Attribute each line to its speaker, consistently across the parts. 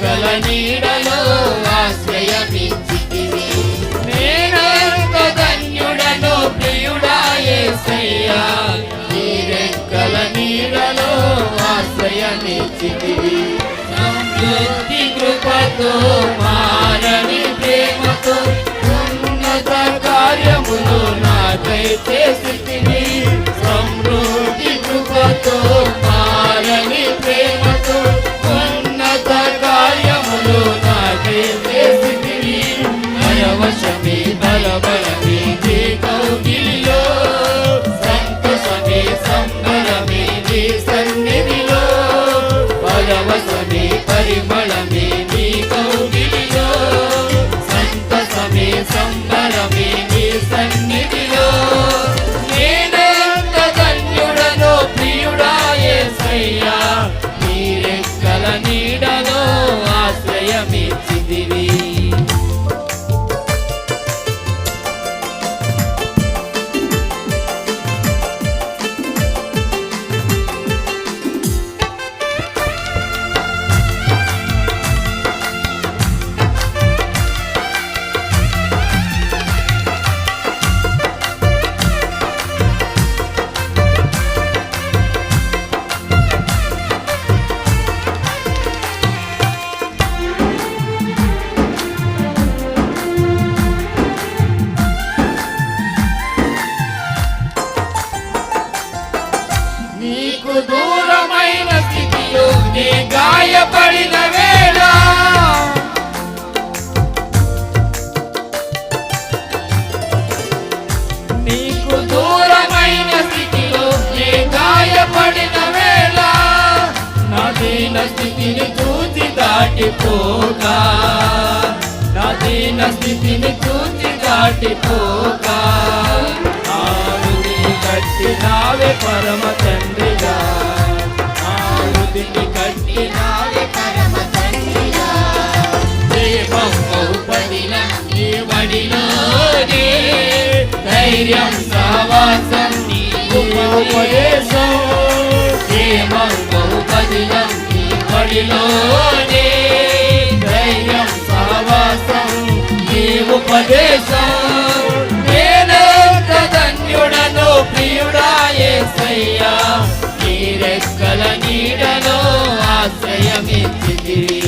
Speaker 1: రెక్కల నీడలో ఆశ్రయమిచ్చితివి నేనెంత ధన్యుడను ప్రియుడా యేసయ్యా నీ రెక్కల నీడలో ఆశ్రయమిచ్చితివి సమృద్ధి కృపతో మారని ప్రేమతో ఉన్నత కార్యములు నాకై చేసితివి. పరవశమే పరిమళమే నీ కౌగిలిలో సంతసమే సంబరమే నీ సన్నిధిలో నేనెంత ధన్యుడనో ప్రియుడా నీరెక్కల నీ దాటిపోక నా దీన స్థితిని చూచి దాటిపోక ఆరుని కట్టినావే పరమ తండ్రిగా. ఆరుదిని కట్టినావే పరమ తండ్రిగా. దేవపదిన నీ వడిలోనే ధైర్యం సావాసం నీ ఉపదేశం. దేవం బహుపదినం నీ వడిలోనే ఉపదేశం. నేనెంత ధన్యుడను ప్రియుడా యేసయ్యా. నీ రెక్కల నీడలో ఆశ్రయమిచ్చితివి.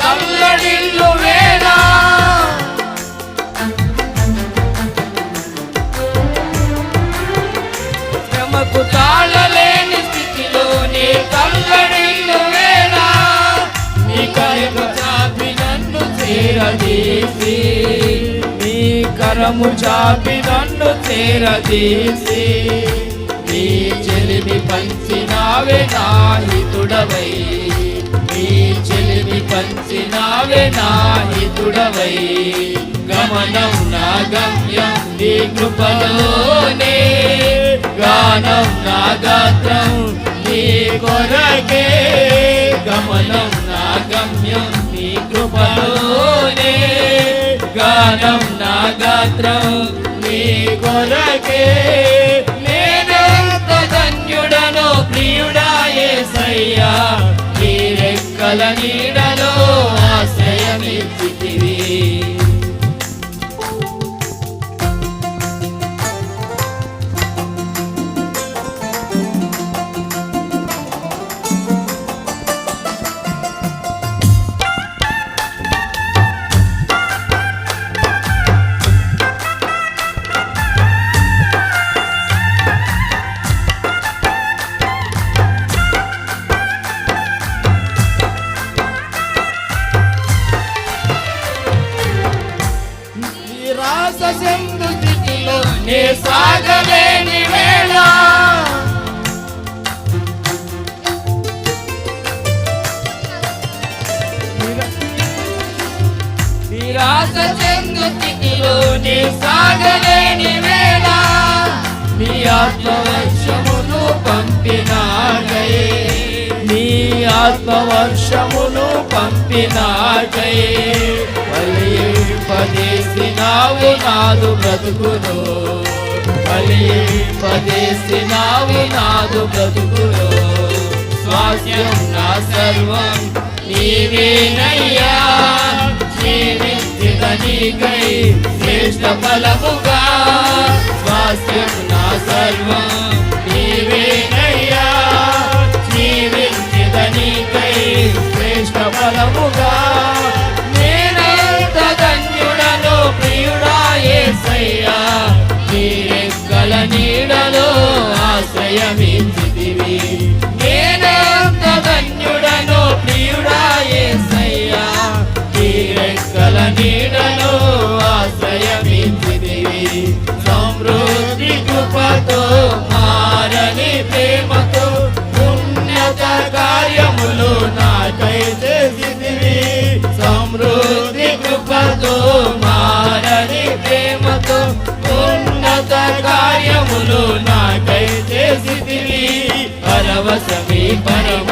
Speaker 1: తల్లడిల్లు వేళ శ్రమకు తాళలేని స్థితిలో నీ తల్లడిల్లు వేళ నీ కరము చాపి నన్ను చేరదీసి నీ కరము చాపి నన్ను చేరదీసి నీ చెలిమి పంచినావే నాహితుడవ చెలిమి పంచినావే గమనం నా గమ్యం నీ కృపలోనే. గానం నా గాత్రం నీ కొరకే. గమనం నా గమ్యం నీ కృపలోనే. గానం నా గాత్రం నీ కొరకే. నేనెంత ధన్యుడను ప్రియుడాయే సయ్యా నీ రెక్కల నీడలో ಕ್ಷಮಿಸುತ್ತೀರಿ నీ సాగలేని వేళ నీ ఆత్మవర్షమును పంపినాడయే నీ ఆత్మవర్షమును పంపినాడయే బలిపదేసినావు నాదు బ్రతుకును. బలిపదేసినావు నాదు బ్రతుకును. స్వాస్యం నా సర్వం నీవేనయ్యా జీవించిన నీకై ఫలముగా స్వాస్థ్యం నా సర్వం. నీవేనయ్యా ఫలముగా నేనంత ధన్యుడను ప్రియుడా నీరెక్కల నీడలో ఆశ్రయమించితివి. నేనంత ధన్యుడను ప్రియుడా నీడలో ఆశ్రయమించితివి. సమృద్ధి కృపతో మారని ప్రేమతో పుణ్యత కార్యములు నాకై చేసిదివి సమృద్ధి కృపతో మారని ప్రేమతో ఉన్నత కార్యములు నాకై చేసిదివి పరవశమి పరిమళమే